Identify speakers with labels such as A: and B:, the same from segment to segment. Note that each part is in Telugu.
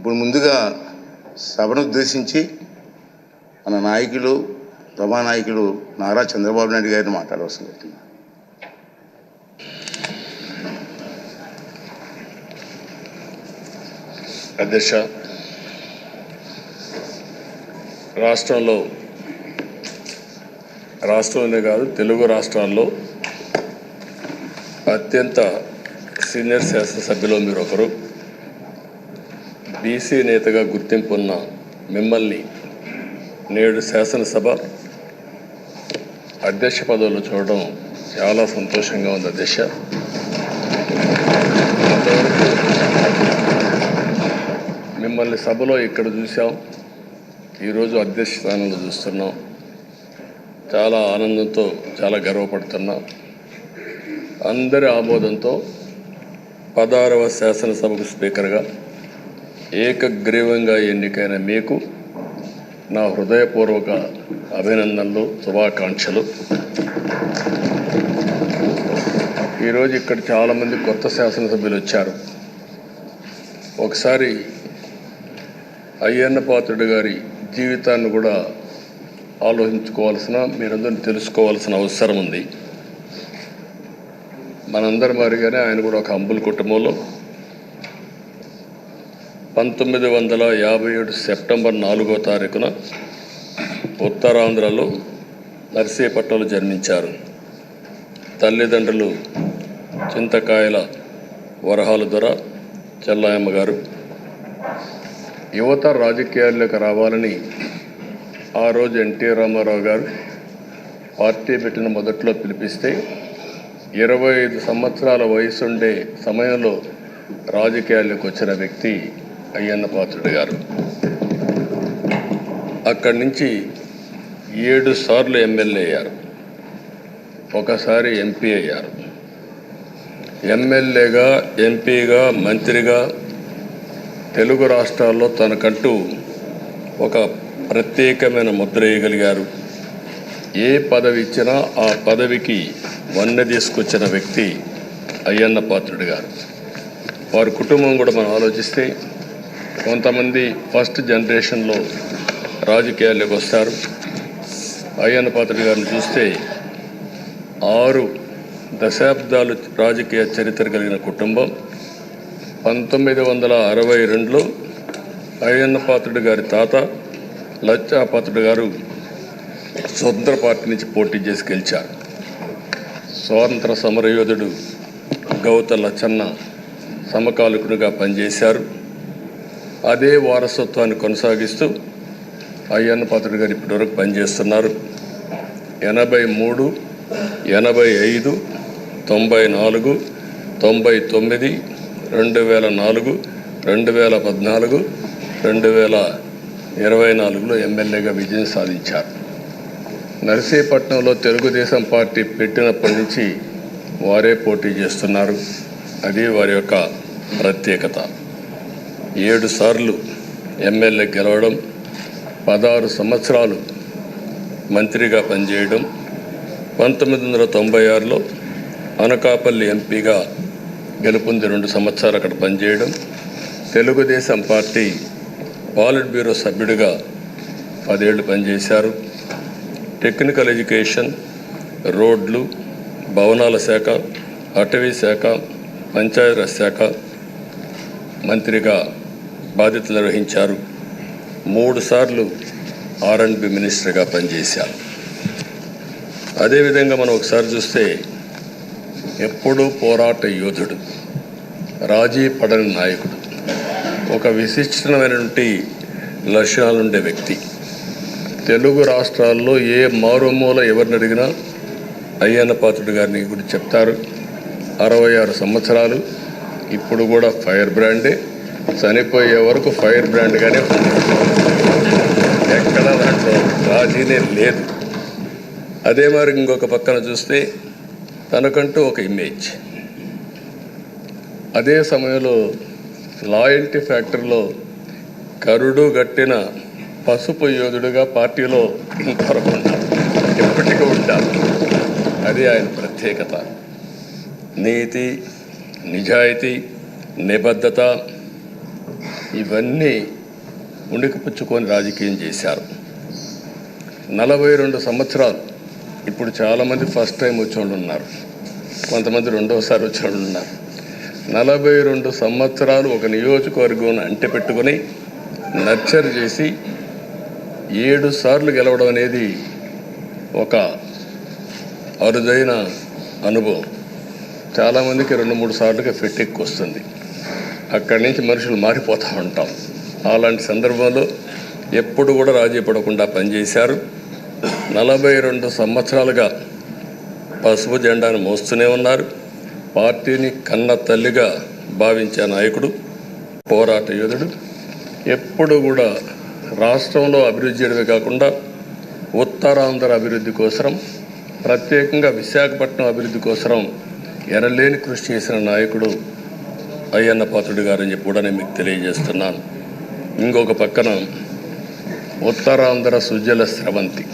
A: ఇప్పుడు ముందుగా సభను ఉద్దేశించి మన నాయకులు నాయకులు నారా చంద్రబాబు నాయుడు గారిని మాట్లాడవలసి వచ్చింది
B: అధ్యక్ష రాష్ట్రంలో రాష్ట్రంలోనే కాదు తెలుగు రాష్ట్రాల్లో అత్యంత సీనియర్ శాసనసభ్యులు మీరు ఒకరు. బీసీ నేతగా గుర్తింపు ఉన్న మిమ్మల్ని నేడు శాసనసభ అధ్యక్ష పదవులు చూడడం చాలా సంతోషంగా ఉంది అధ్యక్ష. మిమ్మల్ని సభలో ఇక్కడ చూసాం ఈరోజు అధ్యక్ష స్థానంలో చూస్తున్నాం. చాలా ఆనందంతో చాలా గర్వపడుతున్నాం. అందరి ఆమోదంతో పదహారవ శాసనసభకు స్పీకర్గా ఏకగ్రీవంగా ఎన్నికైన మీకు నా హృదయపూర్వక అభినందనలు శుభాకాంక్షలు. ఈరోజు ఇక్కడ చాలామంది కొత్త శాసనసభ్యులు వచ్చారు. ఒకసారి అయ్యన్న పాత్రుడు గారి జీవితాన్ని కూడా ఆలోచించుకోవాల్సిన మీరందరూ తెలుసుకోవాల్సిన అవసరం ఉంది. మనందరి మారిగానే ఆయన కూడా ఒక అంబుల్ కుటుంబంలో పంతొమ్మిది వందల యాభై ఏడు సెప్టెంబర్ నాలుగో తారీఖున ఉత్తరాంధ్రలో నర్సీపట్నంలో జన్మించారు. తల్లిదండ్రులు చింతకాయల వరహాల దొర చెల్లాయమ్మ గారు యువత రాజకీయాల్లోకి రావాలని ఆ రోజు ఎన్టీ రామారావు గారు పార్టీ పెట్టిన మొదట్లో పిలిపిస్తే ఇరవై ఐదు సంవత్సరాల వయసుండే సమయంలో రాజకీయాల్లోకి వచ్చిన వ్యక్తి అయ్యన్న పాత్రుడు గారు. అక్కడి నుంచి ఏడు సార్లు ఎమ్మెల్యే అయ్యారు. ఒకసారి ఎంపీ అయ్యారు. ఎమ్మెల్యేగా ఎంపీగా మంత్రిగా తెలుగు రాష్ట్రాల్లో తనకంటూ ఒక ప్రత్యేకమైన ముద్ర వేయగలిగారు. ఏ పదవి ఇచ్చినా ఆ పదవికి వన్నె తీసుకొచ్చిన వ్యక్తి అయ్యన్న పాత్రుడు గారు. వారి కుటుంబం కూడా మనం ఆలోచిస్తే కొంతమంది ఫస్ట్ జనరేషన్లో రాజకీయాల్లోకి వస్తారు. అయ్యన్న పాత్రుడు గారిని చూస్తే ఆరు దశాబ్దాలు రాజకీయ చరిత్ర కలిగిన కుటుంబం. పంతొమ్మిది వందల అరవై రెండులో అయ్యన్న పాత్రుడు గారి తాత లచ్చా పాత్రుడు గారు స్వతంత్ర పార్టీ నుంచి పోటీ చేసి గెలిచారు. స్వాతంత్ర సమరయోధుడు గౌత లచ్చన్న సమకాలికుడిగా పనిచేశారు. అదే వారసత్వాన్ని కొనసాగిస్తూ అయ్యన్న పాత్రుడు గారు ఇప్పటివరకు పనిచేస్తున్నారు. ఎనభై మూడు ఎనభై ఐదు తొంభై నాలుగు తొంభై తొమ్మిది రెండు వేల నాలుగు రెండు వేల పద్నాలుగు రెండు వేల ఇరవై నాలుగులో ఎమ్మెల్యేగా విజయం సాధించారు. నర్సీపట్నంలో తెలుగుదేశం పార్టీ పెట్టినప్పటి నుంచి వారే పోటీ చేస్తున్నారు. అది వారి యొక్క ప్రత్యేకత. ఏడు సార్లు ఎమ్మెల్యే గెలవడం పదహారు సంవత్సరాలు మంత్రిగా పనిచేయడం పంతొమ్మిది వందల తొంభై ఆరులో అనకాపల్లి ఎంపీగా గెలుపొంది రెండు సంవత్సరాలు అక్కడ పనిచేయడం తెలుగుదేశం పార్టీ పాలిట్ బ్యూరో సభ్యుడిగా పదేళ్ళు పనిచేశారు. టెక్నికల్ ఎడ్యుకేషన్ రోడ్లు భవనాల శాఖ అటవీ శాఖ పంచాయతీరాజ్ శాఖ మంత్రిగా బాధ్యతలు నిర్వహించారు. మూడు సార్లు ఆర్ అండ్ బి మినిస్టర్గా పనిచేశారు. అదేవిధంగా మనం ఒకసారి చూస్తే ఎప్పుడూ పోరాట యోధుడు రాజీ పడని నాయకుడు ఒక విశిష్టమైనటువంటి లక్షణాలుండే వ్యక్తి. తెలుగు రాష్ట్రాల్లో ఏ మారుమూల ఎవరిని అడిగినా అయ్యన్న పాత్రుడు గారిని గురించి చెప్తారు. అరవై ఆరు సంవత్సరాలు ఇప్పుడు కూడా ఫైర్ బ్రాండే. చనిపోయే వరకు ఫైర్ బ్రాండ్గానే ఎక్కడ దాంట్లో రాజీనే లేదు. అదే మరి ఇంకొక పక్కన చూస్తే తనకంటూ ఒక ఇమేజ్ అదే సమయంలో లాయల్టీ ఫ్యాక్టరీలో కరుడు గట్టిన పసుపు యోధుడుగా పార్టీలో ఇంతవరకు ఉన్నారు ఎప్పటికీ ఉండాలి. అది ఆయన ప్రత్యేకత. నీతి నిజాయితీ నిబద్ధత ఇవన్నీ ఉణికిపుచ్చుకొని రాజకీయం చేశారు. నలభై రెండు సంవత్సరాలు ఇప్పుడు చాలామంది ఫస్ట్ టైం వచ్చేవాళ్ళు ఉన్నారు కొంతమంది రెండోసారి వచ్చేవాళ్ళు ఉన్నారు నలభై రెండు సంవత్సరాలు ఒక నియోజకవర్గం అంటెపెట్టుకొని నర్చర్ చేసి ఏడు సార్లు గెలవడం అనేది ఒక అరుదైన అనుభవం. చాలామందికి రెండు మూడు సార్లుగా ఫిట్టెక్కి వస్తుంది. అక్కడి నుంచి మనుషులు మారిపోతూ ఉంటాం. అలాంటి సందర్భంలో ఎప్పుడు కూడా రాజీ పడకుండా పనిచేశారు. నలభై రెండు సంవత్సరాలుగా పసుపు జెండాను మోస్తూనే ఉన్నారు. పార్టీని కన్న తల్లిగా భావించే నాయకుడు పోరాట యోధుడు. ఎప్పుడు కూడా రాష్ట్రంలో అభివృద్ధి చేయడమే కాకుండా ఉత్తరాంధ్ర అభివృద్ధి కోసరం ప్రత్యేకంగా విశాఖపట్నం అభివృద్ధి కోసరం ఎనలేని కృషి చేసిన నాయకుడు అయ్యన్న పాత్రుడు గారని చెప్పి కూడా నేను మీకు తెలియజేస్తున్నాను. ఇంకొక పక్కన ఉత్తరాంధ్ర సుజల స్రవంతి.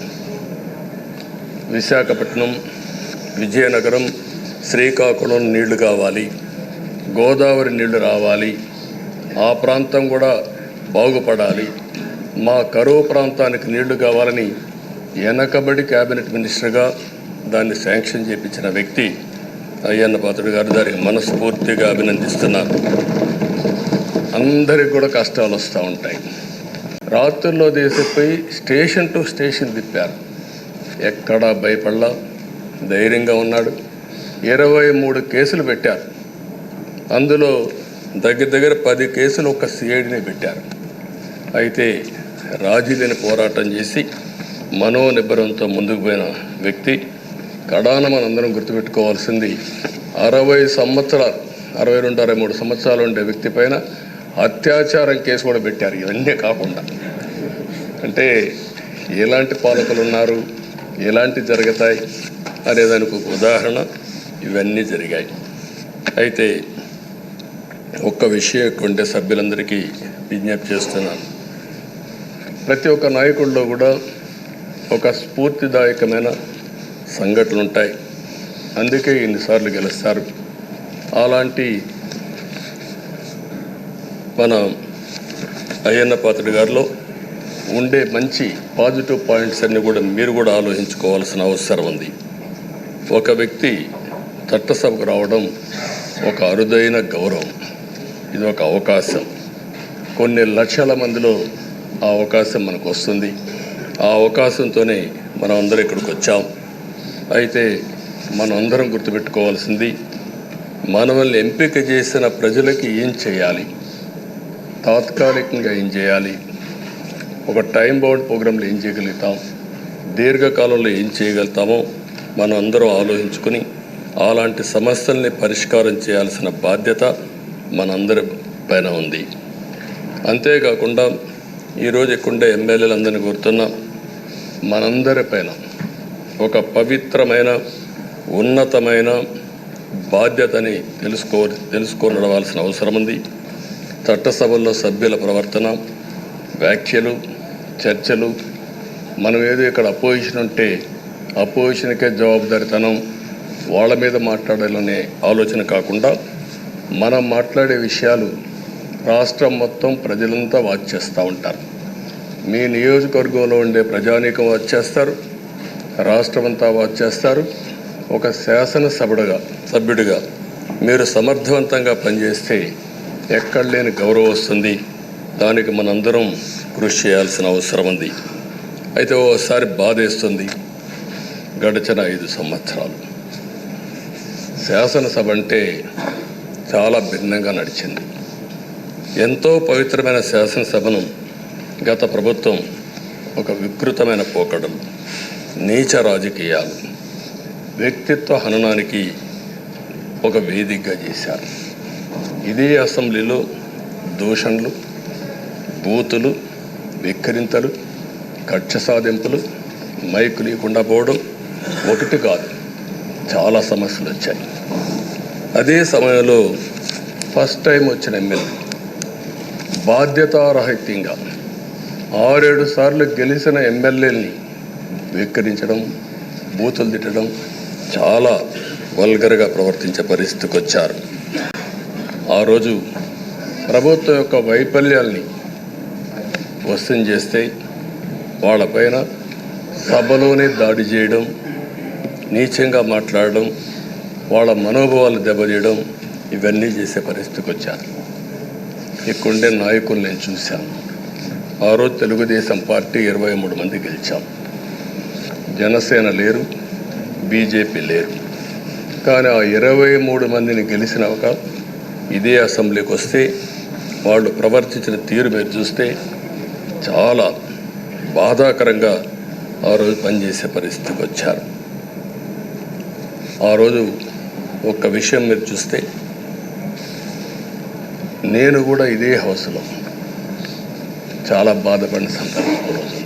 B: విశాఖపట్నం విజయనగరం శ్రీకాకుళం నీళ్ళు కావాలి గోదావరి నీళ్ళు రావాలి ఆ ప్రాంతం కూడా బాగుపడాలి మా కరువు ప్రాంతానికి నీళ్ళు కావాలని వెనకబడి క్యాబినెట్ మినిస్టర్గా దాన్ని శాంక్షన్ చేపించిన వ్యక్తి అయ్యన్న పాత్రుడు గారు దానికి మనస్ఫూర్తిగా అభినందిస్తున్నాను. అందరికి కూడా కష్టాలు వస్తూ ఉంటాయి. రాత్రుల్లో దేశపోయి స్టేషన్ టు స్టేషన్ తిప్పారు. ఎక్కడా భయపడలా ధైర్యంగా ఉన్నాడు. ఇరవై మూడు కేసులు పెట్టారు. అందులో దగ్గర దగ్గర పది కేసులు ఒక సిఐడిని పెట్టారు. అయితే రాజీ లేని పోరాటం చేసి మనోనిబ్బరంతో ముందుకు పోయిన వ్యక్తి కడాన మనందరం గుర్తుపెట్టుకోవాల్సింది. అరవై సంవత్సరాలు అరవై రెండు అరవై మూడు సంవత్సరాలు ఉండే వ్యక్తి పైన అత్యాచారం కేసు కూడా పెట్టారు. ఇవన్నీ కాకుండా. అంటే ఎలాంటి పాలకులు ఉన్నారు? ఎలాంటి జరుగుతాయి? అనేదానికి ఒక ఉదాహరణ ఇవన్నీ జరిగాయి. అయితే ఒక్క విషయం ఉండే సభ్యులందరికీ విజ్ఞప్తి చేస్తున్నాను. ప్రతి ఒక్క నాయకుల్లో కూడా ఒక స్ఫూర్తిదాయకమైన సంఘటనలు ఉంటాయి అందుకే ఇన్నిసార్లు గెలుస్తారు. అలాంటి మన అయ్యన్న పాత్రుడి గారిలో ఉండే మంచి పాజిటివ్ పాయింట్స్ అన్ని కూడా మీరు కూడా ఆలోచించుకోవాల్సిన అవసరం ఉంది. ఒక వ్యక్తి చట్టసభకు రావడం ఒక అరుదైన గౌరవం. ఇది ఒక అవకాశం. కొన్ని లక్షల మందిలో ఆ అవకాశం మనకు వస్తుంది ఆ అవకాశంతోనే మనం అందరం ఇక్కడికి వచ్చాం. అయితే మనం అందరం గుర్తుపెట్టుకోవాల్సింది మనల్ని ఎంపిక చేసిన ప్రజలకి ఏం చేయాలి? తాత్కాలికంగా ఏం చేయాలి? ఒక టైం బౌండ్ ప్రోగ్రాంలో ఏం చేయగలుగుతాం? దీర్ఘకాలంలో ఏం చేయగలుగుతామో మనం అందరం ఆలోచించుకొని అలాంటి సమస్యల్ని పరిష్కారం చేయాల్సిన బాధ్యత మనందరి పైన ఉంది. అంతేకాకుండా ఈరోజు ఎక్కుండే ఎమ్మెల్యేలందరినీ కోరుతున్నా మనందరి పైన ఒక పవిత్రమైన ఉన్నతమైన బాధ్యతని తెలుసుకో తెలుసుకోనడవలసిన అవసరం ఉంది చట్టసభల్లో సభ్యుల ప్రవర్తన వ్యాఖ్యలు చర్చలు మనం ఏదో ఇక్కడ అపోజిషన్ ఉంటే అపోజిషన్కే జవాబుదారితనం వాళ్ళ మీద మాట్లాడాలనే ఆలోచన కాకుండా మనం మాట్లాడే విషయాలు రాష్ట్రం మొత్తం ప్రజలంతా వాచ్ చేస్తూ ఉంటారు. మీ నియోజకవర్గంలో ఉండే ప్రజానీకం వాచ్ చేస్తారు. రాష్ట్రమంతా వాచ్ చేస్తారు. ఒక శాసనసభ్యుడిగా సభ్యుడిగా మీరు సమర్థవంతంగా పనిచేస్తే ఎక్కడ లేని గౌరవం వస్తుంది. దానికి మనందరం కృషి చేయాల్సిన అవసరం ఉంది. అయితే ఓసారి బాధేస్తుంది. గడిచిన ఐదు సంవత్సరాలు. శాసనసభ అంటే చాలా భిన్నంగా నడిచింది. ఎంతో పవిత్రమైన శాసనసభను గత ప్రభుత్వం ఒక వికృతమైన పోకడలు. నీచ రాజకీయాలు. వ్యక్తిత్వ హననానికి ఒక వేదికగా చేశారు. ఇదే అసెంబ్లీలో దూషణలు బూతులు వెక్కిరింతలు కక్ష సాధింపులు మైకు లేకుండా పోవడం ఒకటి కాదు చాలా సమస్యలు వచ్చాయి. అదే సమయంలో ఫస్ట్ టైం వచ్చిన ఎమ్మెల్యే బాధ్యతారహిత్యంగా ఆరేడు సార్లు గెలిచిన ఎమ్మెల్యేని వెక్కరించడం బూతులు తిట్టడం చాలా వల్గర్గా ప్రవర్తించే పరిస్థితికి వచ్చారు ఆ రోజు ప్రభుత్వం యొక్క వైఫల్యాల్ని వసం చేస్తే వాళ్ళపైన సభలోనే దాడి చేయడం నీచంగా మాట్లాడడం వాళ్ళ మనోభావాలు దెబ్బతీయడం ఇవన్నీ చేసే పరిస్థితికి వచ్చారు ఇక్కడుండే నాయకులు నేను చూశాను. ఆ రోజు తెలుగుదేశం పార్టీ ఇరవై మూడు మంది గెలిచాం. జనసేన లేరు బీజేపీ లేరు. కానీ ఆ ఇరవై మూడు మందిని గెలిచిన ఒక ఇదే అసెంబ్లీకి వస్తే వాళ్ళు ప్రవర్తించిన తీరు మీరు చూస్తే చాలా బాధాకరంగా ఆ రోజు పనిచేసే పరిస్థితికి వచ్చారు. ఆ రోజు ఒక్క విషయం మీరు చూస్తే నేను కూడా ఇదే హౌస్లో చాలా బాధపడిన సందర్భం. రోజు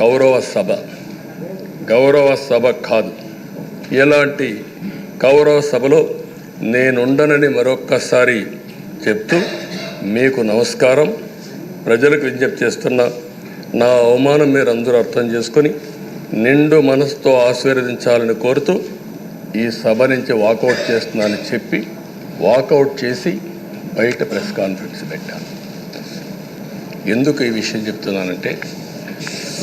B: గౌరవ సభ గౌరవ సభ కాదు. ఎలాంటి గౌరవ సభలో నేనుండనని మరొక్కసారి చెప్తూ మీకు నమస్కారం. ప్రజలకు విజ్ఞప్తి చేస్తున్న నా అవమానం మీరు అందరూ అర్థం చేసుకొని నిండు మనసుతో ఆశీర్వదించాలని కోరుతూ ఈ సభ నుంచి వాకౌట్ చేస్తున్నానని చెప్పి వాకౌట్ చేసి బయట ప్రెస్ కాన్ఫరెన్స్ పెట్టాను. ఎందుకు ఈ విషయం చెప్తున్నానంటే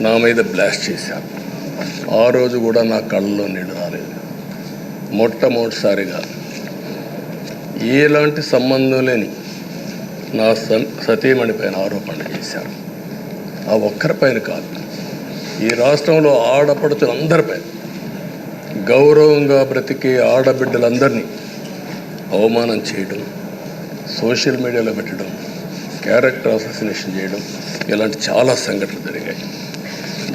B: నా మీద బ్లాస్ట్ చేశారు. ఆ రోజు కూడా నా కళ్ళలో నీళ్ళు రాలేదు. మొట్టమొదటిసారిగా ఎలాంటి సంబంధం లేని నా స- సతీమణి పైన ఆరోపణలు చేశారు. ఆ ఒక్కరిపైన కాదు ఈ రాష్ట్రంలో ఆడపడుతులందరిపై గౌరవంగా బ్రతికే ఆడబిడ్డలందరినీ అవమానం చేయడం సోషల్ మీడియాలో పెట్టడం క్యారెక్టర్ అసోసినేషన్ చేయడం ఇలాంటి చాలా సంఘటనలు జరిగాయి.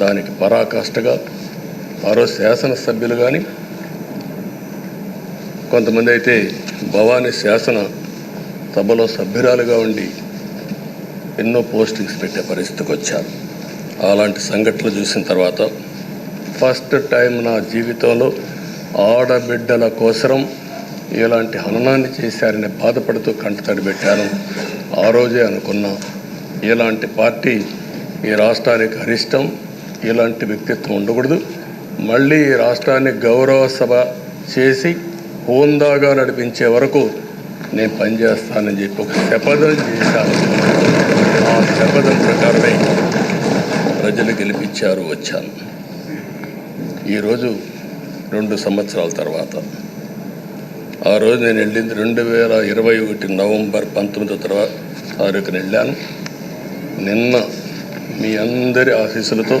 B: దానికి పరాకాష్ఠగా ఆ రోజు శాసనసభ్యులు కానీ కొంతమంది అయితే భవానీ శాసన సభలో సభ్యురాలుగా ఉండి ఎన్నో పోస్టింగ్స్ పెట్టే పరిస్థితికి వచ్చారు. అలాంటి సంఘటనలు చూసిన తర్వాత ఫస్ట్ టైం నా జీవితంలో ఆడబిడ్డల కోసరం ఇలాంటి హననాన్ని చేశారని బాధపడుతూ కంటతడి పెట్టాను. ఆ రోజే అనుకున్నా ఇలాంటి పార్టీ ఈ రాష్ట్రానికి అరిష్టం ఇలాంటి వ్యక్తిత్వం ఉండకూడదు. మళ్ళీ ఈ రాష్ట్రాన్ని గౌరవ సభ చేసి హోందాగా నడిపించే వరకు నేను పనిచేస్తానని చెప్పి ఒక శపథం చేశాను. ఆ శపథం ప్రకారమే ప్రజలు గెలిపించారు వచ్చాను ఈరోజు రెండు సంవత్సరాల తర్వాత. ఆ రోజు నేను వెళ్ళింది రెండు వేల ఇరవై ఒకటి నవంబర్ పంతొమ్మిదో తర్వాత తారీఖున వెళ్ళాను. నిన్న మీ అందరి ఆశీస్సులతో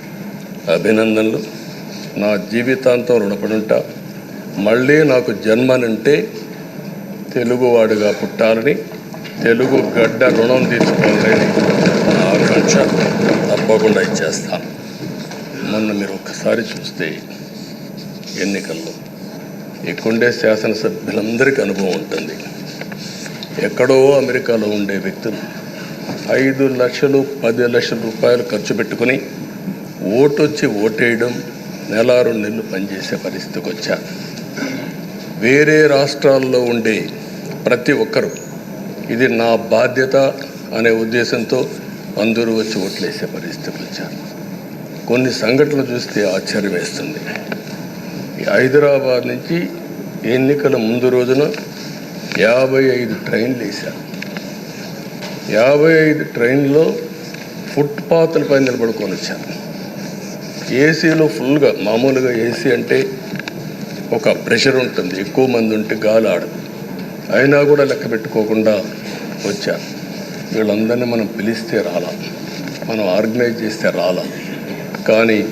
B: అభినందనలు. నా జీవితాంతం రుణపడుంటా. మళ్ళీ నాకు జన్మనంటే తెలుగువాడుగా పుట్టాలని తెలుగు గడ్డ రుణం తీసుకోవాలని నా ఆకాంక్ష తప్పకుండా ఇచ్చేస్తాను. మొన్న మీరు ఒక్కసారి చూస్తే ఎన్నికల్లో ఇక్కడుండే శాసనసభ్యులందరికీ అనుభవం ఉంటుంది. ఎక్కడో అమెరికాలో ఉండే వ్యక్తులు ఐదు లక్షలు పది లక్షల రూపాయలు ఖర్చు పెట్టుకుని ఓటు వచ్చి ఓటేయడం నెల రెండు నెలలు పనిచేసే పరిస్థితికి వచ్చాను వేరే రాష్ట్రాల్లో ఉండే ప్రతి ఒక్కరూ ఇది నా బాధ్యత అనే ఉద్దేశంతో అందరూ వచ్చి ఓట్లేసే పరిస్థితికి వచ్చారు కొన్ని సంఘటనలు చూస్తే ఆశ్చర్యం వేస్తుంది. హైదరాబాద్ నుంచి ఎన్నికల ముందు రోజున యాభై ఐదు ట్రైన్లు వేశారు. యాభై ఐదు ట్రైన్లో ఫుట్పాత్ల పైన నిలబడుకొని వచ్చారు. ఏసీలో ఫుల్గా మామూలుగా ఏసీ అంటే ఒక ప్రెషర్ ఉంటుంది. ఎక్కువ మంది ఉంటే గాలి ఆడదు. అయినా కూడా లెక్క పెట్టుకోకుండా వచ్చారు వీళ్ళందరినీ మనం పిలిస్తే రాలా. మనం ఆర్గనైజ్ చేస్తే రాలా. కానీ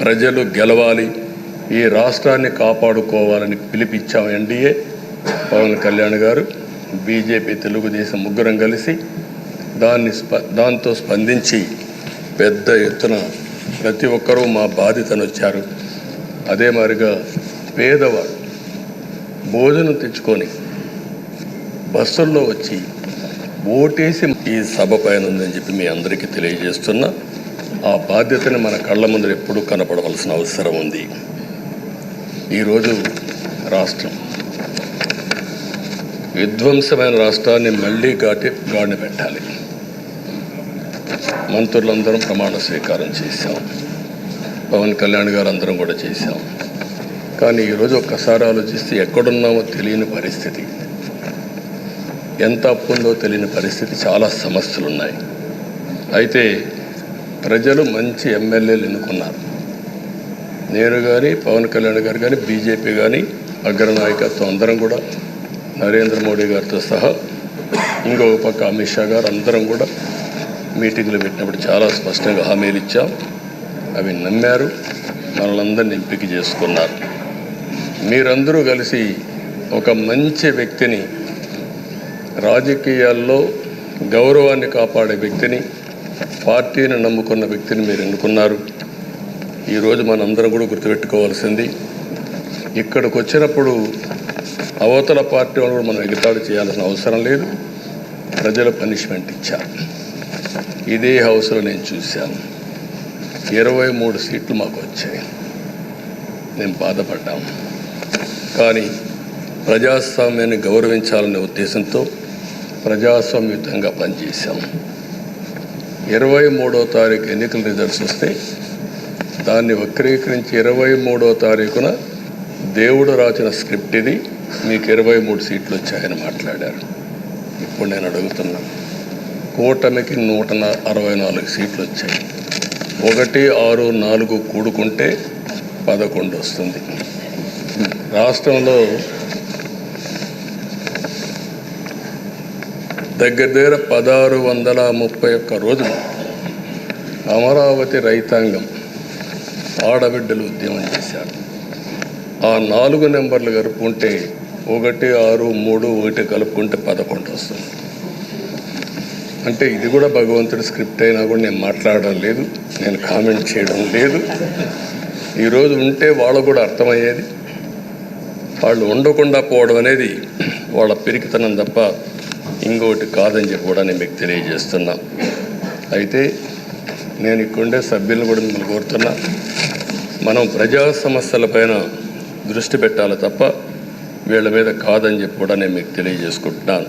B: ప్రజలు గెలవాలి. ఈ రాష్ట్రాన్ని కాపాడుకోవాలని పిలిపించాం ఎన్డీఏ పవన్ కళ్యాణ్ గారు బీజేపీ తెలుగుదేశం ముగ్గురం కలిసి దాన్ని స్ప దాంతో స్పందించి పెద్ద ఎత్తున ప్రతి ఒక్కరూ మా బాధితను వచ్చారు అదే మాదిరిగా పేదవాడు భోజనం తెచ్చుకొని బస్సుల్లో వచ్చి ఓటేసి ఈ సభ పైన ఉందని చెప్పి మీ అందరికీ తెలియజేస్తున్నా. ఆ బాధ్యతని మన కళ్ళ ముందు ఎప్పుడూ కనపడవలసిన అవసరం ఉంది. ఈరోజు రాష్ట్రం విధ్వంసమైన రాష్ట్రాన్ని మళ్ళీ గాటి గాడిన పెట్టాలి. మంత్రులందరం ప్రమాణ స్వీకారం చేశాం. పవన్ కళ్యాణ్ గారు అందరం కూడా చేశాం. కానీ ఈరోజు ఒక్కసారి ఆలోచిస్తే ఎక్కడున్నామో తెలియని పరిస్థితి. ఎంత అప్పు ఉందో తెలియని పరిస్థితి చాలా సమస్యలు ఉన్నాయి అయితే ప్రజలు మంచి ఎమ్మెల్యేలు ఎన్నుకున్నారు. నేను కానీ పవన్ కళ్యాణ్ గారు కానీ బీజేపీ కానీ అగ్రనాయకత్వం అందరం కూడా నరేంద్ర మోడీ గారితో సహా ఇంకొక పక్క అమిత్ షా గారు అందరం కూడా మీటింగ్లు పెట్టినప్పుడు చాలా స్పష్టంగా హామీలు ఇచ్చాం. అవి నమ్మారు. మనలందరిని ఎంపిక చేసుకున్నారు. మీరందరూ కలిసి ఒక మంచి వ్యక్తిని రాజకీయాల్లో గౌరవాన్ని కాపాడే వ్యక్తిని పార్టీని నమ్ముకున్న వ్యక్తిని మీరు ఎన్నుకున్నారు. ఈరోజు మనందరం కూడా గుర్తుపెట్టుకోవాల్సింది ఇక్కడికి వచ్చినప్పుడు అవతల పార్టీ వాళ్ళు కూడా మనం ఎగతాడు చేయాల్సిన అవసరం లేదు. ప్రజలు పనిష్మెంట్ ఇచ్చారు. ఇదే హౌస్లో నేను చూశాను. ఇరవై మూడు సీట్లు మాకు వచ్చాయి. మేము బాధపడ్డాము కానీ ప్రజాస్వామ్యాన్ని గౌరవించాలనే ఉద్దేశంతో ప్రజాస్వామ్యుతంగా పనిచేశాం. ఇరవై మూడో తారీఖు ఎన్నికల రిజల్ట్స్ వస్తే దాన్ని వక్రీకరించి ఇరవై మూడో తారీఖున దేవుడు రాసిన స్క్రిప్ట్ ఇది. మీకు ఇరవై మూడు సీట్లు వచ్చాయని మాట్లాడారు. ఇప్పుడు నేను అడుగుతున్నాను కూటమికి నూట అరవై నాలుగు సీట్లు వచ్చాయి ఒకటి ఆరు నాలుగు కూడుకుంటే పదకొండు వస్తుంది. రాష్ట్రంలో దగ్గర దగ్గర పదహారు వందల ముప్పై ఒక్క రోజులు అమరావతి రైతాంగం ఆడబిడ్డలు ఉద్యమం చేశారు. ఆ నాలుగు నెంబర్లు కలుపుకుంటే ఒకటి ఆరు మూడు ఒకటి కలుపుకుంటే పదకొండు వస్తుంది. అంటే ఇది కూడా భగవంతుడి స్క్రిప్ట్ అయినా కూడా నేను మాట్లాడడం లేదు నేను కామెంట్ చేయడం లేదు. ఈరోజు ఉంటే వాళ్ళకు కూడా అర్థమయ్యేది. వాళ్ళు ఉండకుండా పోవడం అనేది వాళ్ళ పిరికితనం తప్ప ఇంకోటి కాదని చెప్పి కూడా నేను మీకు తెలియజేస్తున్నా. అయితే నేను ఇక్కడుండే సభ్యులను కూడా మిమ్మల్ని కోరుతున్నా మనం ప్రజా సమస్యలపైన దృష్టి పెట్టాలి తప్ప వీళ్ళ మీద కాదని చెప్పి కూడా నేను మీకు తెలియజేసుకుంటున్నాను.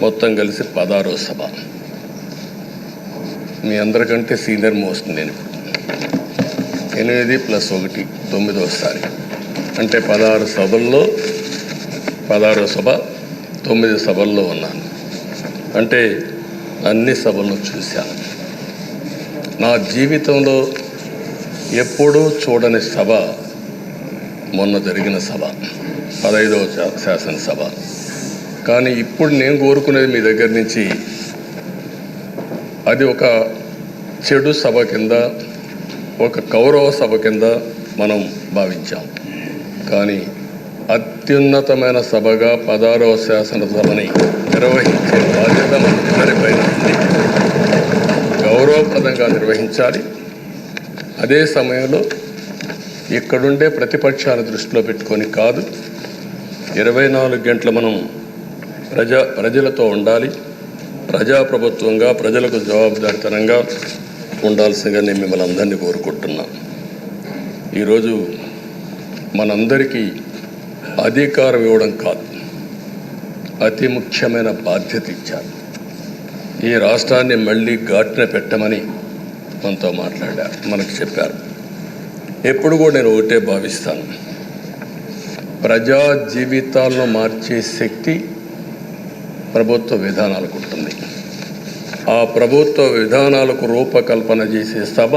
B: మొత్తం కలిసి పదారో సభ. మీ అందరికంటే సీనియర్ మోస్ట్ నేను ఎనిమిది ప్లస్ ఒకటి తొమ్మిదోసారి అంటే పదహారు సభల్లో పదహారో సభ తొమ్మిది సభల్లో ఉన్నాను. అంటే అన్ని సభలను చూశాను. నా జీవితంలో ఎప్పుడూ చూడని సభ మొన్న జరిగిన సభ పదహైదవ శాసనసభ. కానీ ఇప్పుడు నేను కోరుకునేది మీ దగ్గర నుంచి అది ఒక చెడు సభ కింద ఒక కౌరవ సభ కింద మనం భావించాం. కానీ అత్యున్నతమైన సభగా పదారవ శాసనసభని నిర్వహించే బాధ్యత మనందరిపైన ఉంది. గౌరవప్రదంగా నిర్వహించాలి. అదే సమయంలో ఇక్కడుండే ప్రతిపక్షాన్ని దృష్టిలో పెట్టుకొని కాదు ఇరవై నాలుగు గంటలు మనం ప్రజా ప్రజలతో ఉండాలి. ప్రజాప్రభుత్వంగా ప్రజలకు జవాబుదారితనంగా ఉండాల్సిందిగా నేను మిమ్మల్ని అందరినీ కోరుకుంటున్నా. ఈరోజు మనందరికీ అధికారం ఇవ్వడం కాదు అతి ముఖ్యమైన బాధ్యత ఇచ్చారు. ఈ రాష్ట్రాన్ని మళ్ళీ ఘాటున పెట్టమని మనతో మాట్లాడారు మనకు చెప్పారు. ఎప్పుడు కూడా నేను ఒకటే భావిస్తాను. ప్రజా జీవితాలను మార్చే శక్తి ప్రభుత్వ విధానాలకు ఉంటుంది. ఆ ప్రభుత్వ విధానాలకు రూపకల్పన చేసే సభ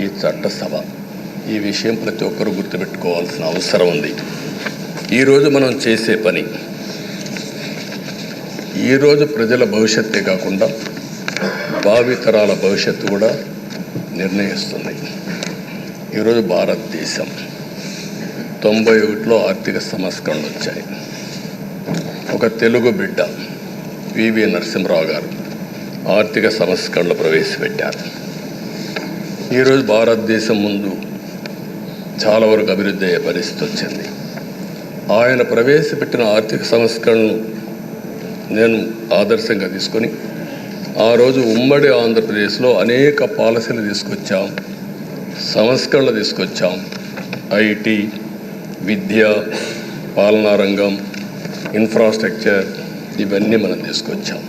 B: ఈ చట్టసభ ఈ విషయం ప్రతి ఒక్కరూ గుర్తుపెట్టుకోవాల్సిన అవసరం ఉంది. ఈరోజు మనం చేసే పని ఈరోజు ప్రజల భవిష్యత్తే కాకుండా భావితరాల భవిష్యత్తు కూడా నిర్ణయిస్తుంది. ఈరోజు భారతదేశం తొంభై ఒకటిలో ఆర్థిక సంస్కరణలు వచ్చాయి. ఒక తెలుగు బిడ్డ వివి నరసింహరావు గారు ఆర్థిక సంస్కరణలు ప్రవేశపెట్టారు. ఈరోజు భారతదేశం ముందు చాలా వరకు అభివృద్ధి అయ్యే పరిస్థితి వచ్చింది. ఆయన ప్రవేశపెట్టిన ఆర్థిక సంస్కరణను నేను ఆదర్శంగా తీసుకొని ఆ రోజు ఉమ్మడి ఆంధ్రప్రదేశ్లో అనేక పాలసీలు తీసుకొచ్చాం సంస్కరణలు తీసుకొచ్చాం. ఐటీ విద్య పాలనా రంగం ఇన్ఫ్రాస్ట్రక్చర్ ఇవన్నీ మనం తీసుకొచ్చాం.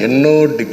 B: ఎన్నో